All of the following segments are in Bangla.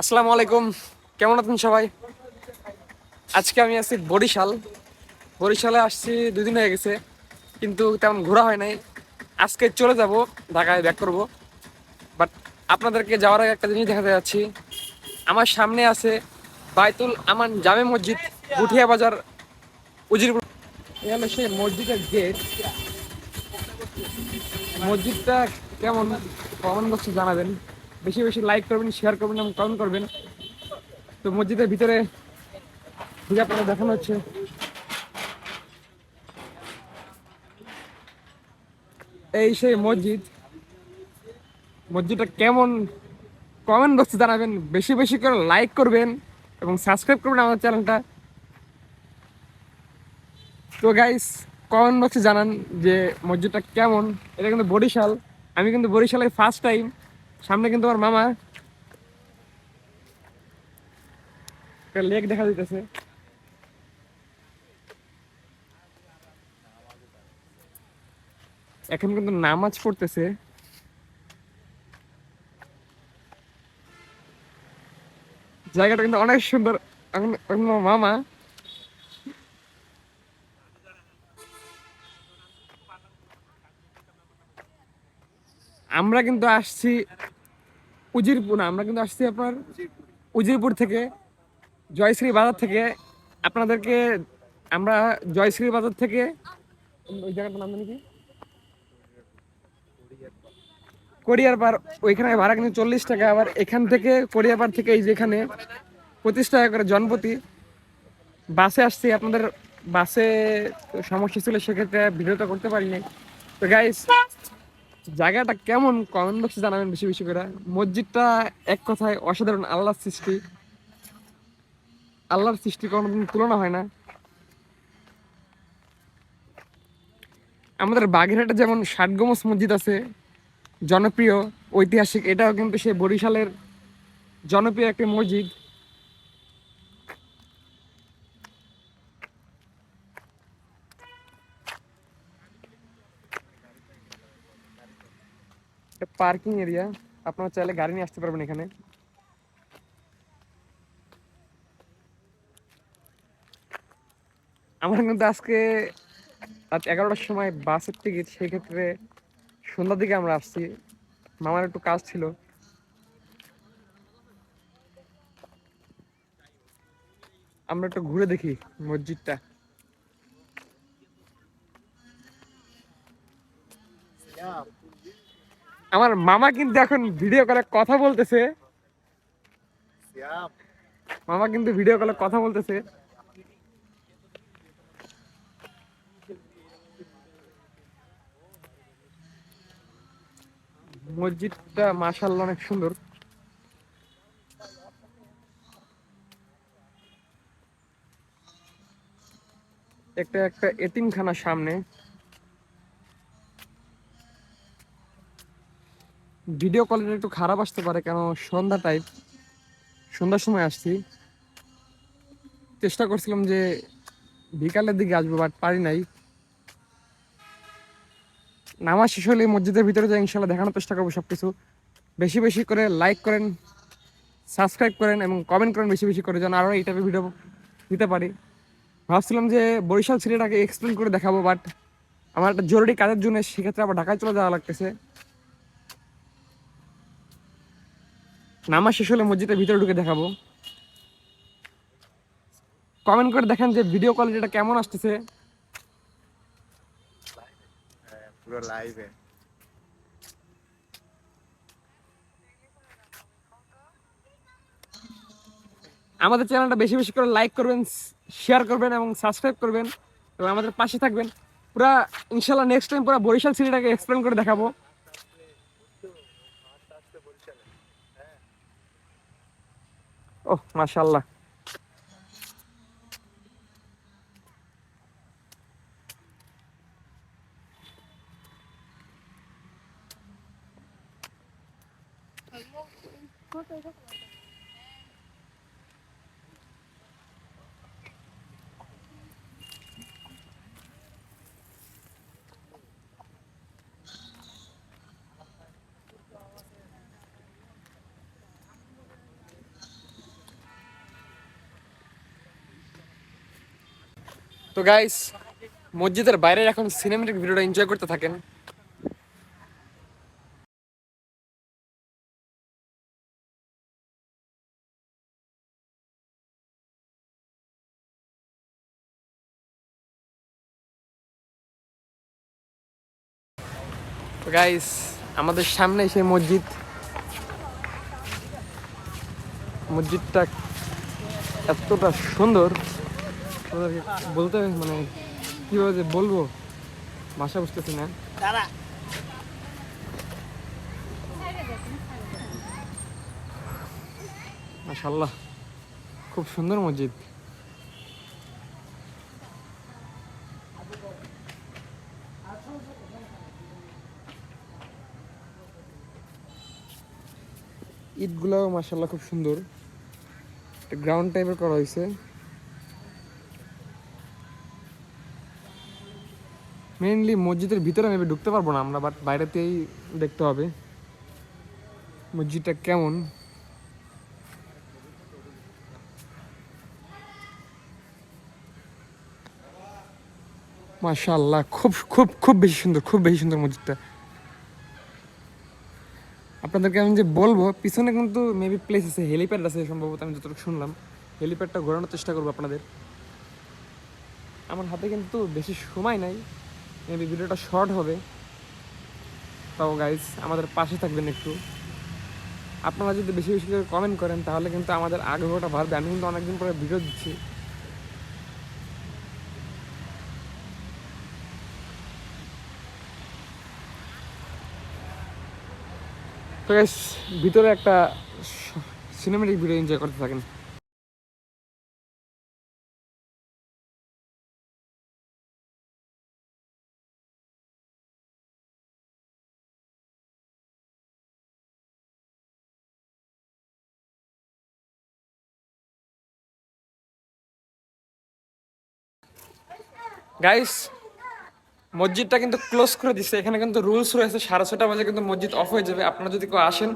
আসসালামু আলাইকুম। কেমন আছেন সবাই? আজকে আমি আছি বরিশাল। বরিশালে আসছি দুদিন হয়ে গেছে, কিন্তু তেমন ঘোরা হয় নাই। আজকে চলে যাব, ঢাকায় ব্যাক করব। বাট আপনাদেরকে যাওয়ার আগে একটা জিনিস দেখাতে যাচ্ছি। আমার সামনে আছে বাইতুল আমান জামে মসজিদ গুঠিয়া বাজার, উজিরপুর। হলো সেই মসজিদের গেট মসজিদটা কেমন? কমেন্ট বক্সে জানাবেন। বেশি বেশি লাইক করবেন শেয়ার করবেন এবং কমেন্ট করবেন। তো মসজিদের ভিতরে পূজা পড়া দেখানো হচ্ছে। এই সেই মসজিদ, মসজিদটা কেমন কমেন্ট বক্সে জানাবেন, বেশি বেশি করে লাইক করবেন এবং সাবস্ক্রাইব করবেন আমার চ্যানেলটা তো গাইস কমেন্ট বক্সে জানান যে মসজিদটা কেমন, এটা কিন্তু বরিশাল, আমি কিন্তু বরিশালের ফার্স্ট টাইম সামনে কিন্তু আমার মামা। লেক দেখা দিতেছে এখন কিন্তু নামাজ পড়তেছে। জায়গাটা কিন্তু অনেক সুন্দর। মামা। আমরা কিন্তু আসছি উজিরপুর না, আমরা কিন্তু আসছি আপনার উজিরপুর থেকে, জয়শ্রী বাজার থেকে। আপনাদেরকে আমরা জয়শ্রী বাজার থেকে, ওই জায়গাটার নাম কি? কোরিয়ার পার ওইখানে ভাড়া কিন্তু চল্লিশ টাকা, আবার এখান থেকে কোরিয়ার পার থেকে এই যেখানে পঁচিশ টাকা করে জনপ্রতি। বাসে আসছি, আপনাদের বাসে সমস্যা ছিল, সেক্ষেত্রে ভিডিওটা করতে পারিনি। তো গাইস জায়গাটা কেমন? কমেন্ট বক্সে জানাবেন বেশি বেশি করে। মসজিদটা এক কথায় অসাধারণ, আল্লাহর সৃষ্টি। আল্লাহর সৃষ্টি কোনোদিন তুলনা হয় না। আমাদের বাগেরহাটে যেমন ষাটগমস মসজিদ আছে, জনপ্রিয়, ঐতিহাসিক, এটাও কিন্তু সেই বরিশালের জনপ্রিয় একটি মসজিদ। Parking area. আপনারা চাইলে গাড়ি নিয়ে আসতে পারবেন এখানে। আমার কিন্তু আজকে রাত এগারোটার সময় বাসের টিকিট সেই ক্ষেত্রে সন্ধ্যার দিকে আমরা আসছি। মামার একটু কাজ ছিল। আমরা একটু ঘুরে দেখি মসজিদটা। আমার মামা কিন্তু এখন ভিডিও কলে কথা বলতেছে। মামা কিন্তু ভিডিও কলে কথা বলতেছে। মসজিদটা মাশাল্লাহ অনেক সুন্দর। একটা একটা এতিমখানা সামনে। ভিডিও কোয়ালিটি একটু খারাপ আসতে পারে, কেন সন্ধ্যা টাইপ সন্ধ্যার সময় আসছি। চেষ্টা করছিলাম যে বিকালের দিকে আসব বাট পারি নাই। নামাজ শেষ হলে মসজিদের ভিতরে যাই, ইনশাল্লাহ দেখানোর চেষ্টা করব সব কিছু বেশি বেশি করে লাইক করেন সাবস্ক্রাইব করেন এবং কমেন্ট করেন বেশি বেশি করে, যেন আরও এই টাইপের ভিডিও দিতে পারি। ভাবছিলাম যে বরিশাল সিলেটাকে এক্সপ্লেন করে দেখাবো বাট আমার একটা জরুরি কাজের জন্য সেক্ষেত্রে আবার ঢাকায় চলে যাওয়া লাগতেছে। নামাজ শেষ হলে মসজিদের ভিতরে ঢুকে দেখাবো। কমেন্ট করে দেখেন যে ভিডিও কোয়ালিটিটা কেমন আসতেছে। পুরো লাইভে আমাদের চ্যানেলটা বেশি বেশি করে লাইক করবেন শেয়ার করবেন এবং সাবস্ক্রাইব করবেন এবং আমাদের পাশে থাকবেন। পুরা ইনশাল্লাহ নেক্সট টাইম পুরো বরিশাল সিটিটাকে এক্সপ্লেন করে দেখাবো। ওহ মাশাল্লাহ Thank you. তো গাইস মসজিদের বাইরে এখন সিনেমেটিক ভিডিওটা এনজয় করতে থাকেন। গাইস আমাদের সামনে সেই মসজিদ। মসজিদটা এতটা সুন্দর। ওদেরকে বলতে মানে কীভাবে যে বলব? ভাষা বুঝতেছি না। মাশাল্লাহ খুব সুন্দর মসজিদ। ইটগুলোও মাশাল্লাহ খুব সুন্দর। গ্রাউন্ড টাইপের করা হয়েছে। মেইনলি মসজিদের ভিতরে আমি ঢুকতে পারব না আমরা বাট বাইরেতেই দেখতে হবে। মসজিদটা কেমন? মাশাল্লাহ খুব খুব খুব বেশি সুন্দর, খুব বেশি সুন্দর মসজিদটা। আপনাদেরকে আমি যে বলব, পিছনে কিন্তু মেবি প্লেস আছে হেলিপ্যাড আছে সম্ভবত, আমি যতটুকু শুনলাম। হেলিপ্যাডটা ঘোরানোর চেষ্টা করব আপনাদের। আমার হাতে কিন্তু বেশি সময় নাই। মেবি ভিডিওটা শর্ট হবে। তাও গাইজ আমাদের পাশে থাকবেন একটু। আপনারা যদি বেশি বেশি করে কমেন্ট করেন, তাহলে কিন্তু আমাদের আগ্রহটা বাড়বে। আমি কিন্তু অনেকদিন পরে ভিডিও দিচ্ছি। তো ভিতরে একটা সিনেমেটিক ভিডিও এনজয় করতে থাকেন। গাইস মসজিদটা কিন্তু ক্লোজ করে দিচ্ছে এখানে কিন্তু রুলস রয়েছে, সাড়ে ছটা বাজে কিন্তু মসজিদ অফ হয়ে যাবে। আপনারা যদি কেউ আসেন,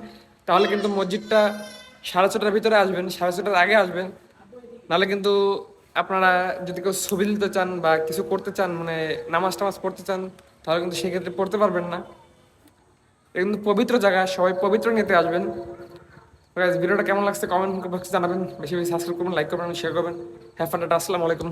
তাহলে কিন্তু মসজিদটা সাড়ে ছটার ভিতরে আসবেন, সাড়ে ছটার আগে আসবেন। নাহলে কিন্তু আপনারা যদি কেউ ছবি তুলতে চান বা কিছু করতে চান মানে নামাজ টামাজ পড়তে চান, তাহলে কিন্তু সেক্ষেত্রে পড়তে পারবেন না। এটা কিন্তু পবিত্র জায়গা, সবাই পবিত্র নিতে আসবেন। ভিডিওটা কেমন লাগছে? কমেন্ট বক্সে জানাবেন। বেশি বেশি সাবস্ক্রাইব করবেন লাইক করবেন শেয়ার করবেন। হ্যাঁ ফান আসসালামু আলাইকুম।